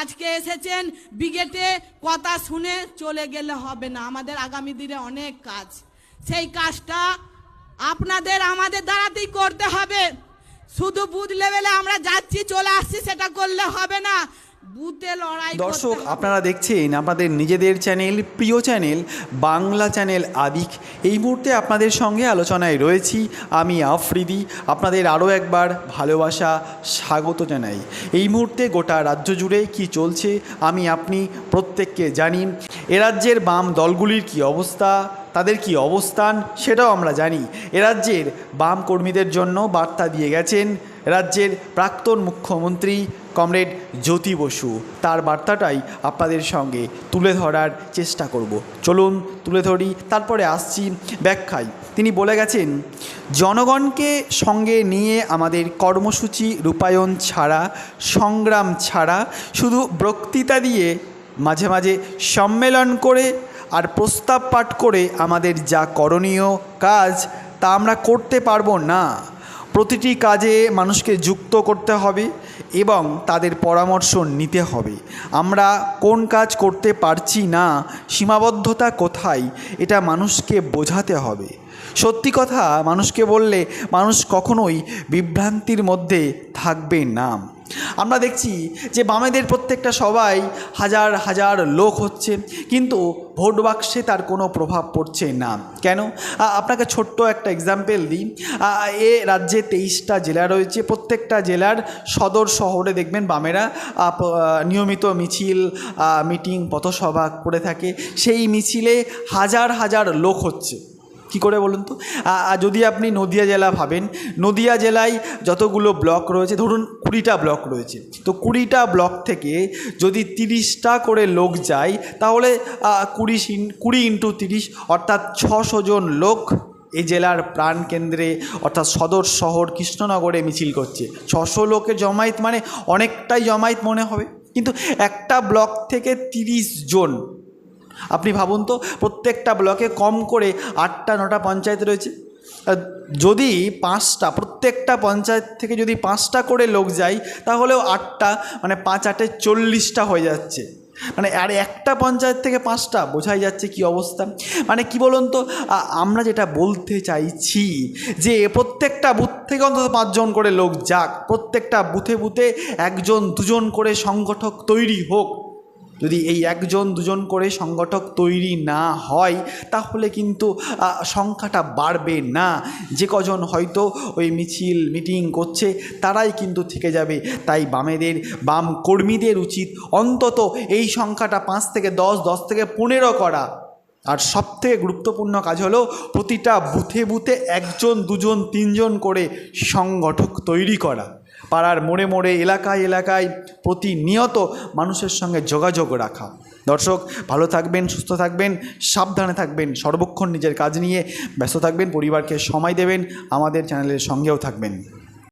আজকে এসেছেন বিগেটে কথা শুনে চলে গেলে হবে না। আমাদের আগামী দিনে অনেক কাজ। সেই কাজটা আপনাদের আমাদের দ্বারাতেই করতে হবে। শুধু বুধ লেভেলে আমরা যাচ্ছি, চলে আসছি, সেটা করলে হবে না। দর্শক আপনারা দেখছেন আপনাদের নিজেদের চ্যানেল প্রিয় চ্যানেল বাংলা চ্যানেল আদিক এই মুহূর্তে আপনাদের সঙ্গে আলোচনায় রয়েছি আমি আফ্রিদি। আপনাদের আরও একবার ভালোবাসা স্বাগত জানাই। এই মুহূর্তে গোটা রাজ্য জুড়ে কি চলছে আমি আপনি প্রত্যেককে জানি। এ রাজ্যের বাম দলগুলির কি অবস্থা তাদের কি অবস্থান সেটাও আমরা জানি। এ রাজ্যের বাম কর্মীদের জন্য বার্তা দিয়ে গেছেন রাজ্যের প্রাক্তন মুখ্যমন্ত্রী কমরেড জ্যোতি বসু। তার বার্তাটাই আপনাদের সঙ্গে তুলে ধরার চেষ্টা করব। চলুন তুলে ধরি, তারপরে আসছি ব্যাখ্যায়। তিনি বলে গেছেন, জনগণকে সঙ্গে নিয়ে আমাদের কর্মসূচি রূপায়ণ ছাড়া, সংগ্রাম ছাড়া, শুধু বক্তৃতা দিয়ে মাঝে মাঝে সম্মেলন করে আর প্রস্তাব পাঠ করে আমাদের যা করণীয় কাজ, তা আমরা করতে পারব না। প্রতিটি কাজে মানুষকে যুক্ত করতে হবে এবং তাদের পরামর্শ নিতে হবে। আমরা কোন কাজ করতে পারছি না, সীমাবদ্ধতা কোথায়, এটা মানুষকে বোঝাতে হবে। সত্যি কথা, মানুষকে বললে মানুষ কখনোই বিভ্রান্তির মধ্যে থাকবে না। আমরা দেখছি যে বামেদের প্রত্যেকটা সবাই হাজার হাজার লোক হচ্ছে, কিন্তু ভোট বাক্সে তার কোনো প্রভাব পড়ছে না। কেন? আপনাকে ছোট্ট একটা এক্সাম্পল দিই। এ রাজ্যে তেইশটা জেলা রয়েছে, প্রত্যেকটা জেলার সদর শহরে দেখবেন বামেরা নিয়মিত মিছিল মিটিং পথসভা করে থাকে। সেই মিছিলে হাজার হাজার লোক হচ্ছে। কি করে বলুন তো? যদি আপনি নদিয়া জেলা ভাবেন, নদিয়া জেলায় যতগুলো ব্লক রয়েছে, ধরুন কুড়িটা ব্লক রয়েছে, তো কুড়িটা ব্লক থেকে যদি তিরিশটা করে লোক যায়, তাহলে কুড়ি কুড়ি ইন্টু তিরিশ, অর্থাৎ ছশো জন লোক এই জেলার প্রাণকেন্দ্রে অর্থাৎ সদর শহর কৃষ্ণনগরে মিছিল করছে। ছশো লোকের জমায়েত মানে অনেকটাই জমায়েত মনে হবে। কিন্তু একটা ব্লক থেকে তিরিশ জন আপনি ভাবুন তো, প্রত্যেকটা ব্লকে কম করে আটটা, নটা পঞ্চায়েত রয়েছে। যদি পাঁচটা, প্রত্যেকটা পঞ্চায়েত থেকে যদি পাঁচটা করে লোক যায়, তাহলেও আটটা মানে পাঁচ আটে চল্লিশটা হয়ে যাচ্ছে। মানে আর একটা পঞ্চায়েত থেকে পাঁচটা, বোঝাই যাচ্ছে কি অবস্থা। মানে কি বলুন তো আমরা যেটা বলতে চাইছি যে প্রত্যেকটা বুথ থেকে অন্তত পাঁচজন করে লোক যাক, প্রত্যেকটা বুথে বুথে একজন, দুজন করে সংগঠক তৈরি হোক যদি এই একজন, দুজন করে সংগঠক তৈরি না হয়, তাহলে কিন্তু সংখ্যাটা বাড়বে না। যে কজন হয়তো ওই মিছিল, মিটিং করছে, তারাই কিন্তু থেকে যাবে। তাই বামেদের, বাম কর্মীদের উচিত অন্তত এই সংখ্যাটা পাঁচ থেকে দশ দশ থেকে পনেরো করা। আর সবথেকে গুরুত্বপূর্ণ কাজ হলো, প্রতিটা বুথে বুথে একজন, দুজন, তিনজন করে সংগঠক তৈরি করা। পাড়ার মোড়ে মোড়ে, এলাকায় এলাকায় প্রতিনিয়ত মানুষের সঙ্গে যোগাযোগ রাখা। দর্শক, ভালো থাকবেন, সুস্থ থাকবেন, সাবধানে থাকবেন, সর্বক্ষণ নিজের কাজ নিয়ে ব্যস্ত থাকবেন, পরিবারকে সময় দেবেন, আমাদের চ্যানেলের সঙ্গেও থাকবেন।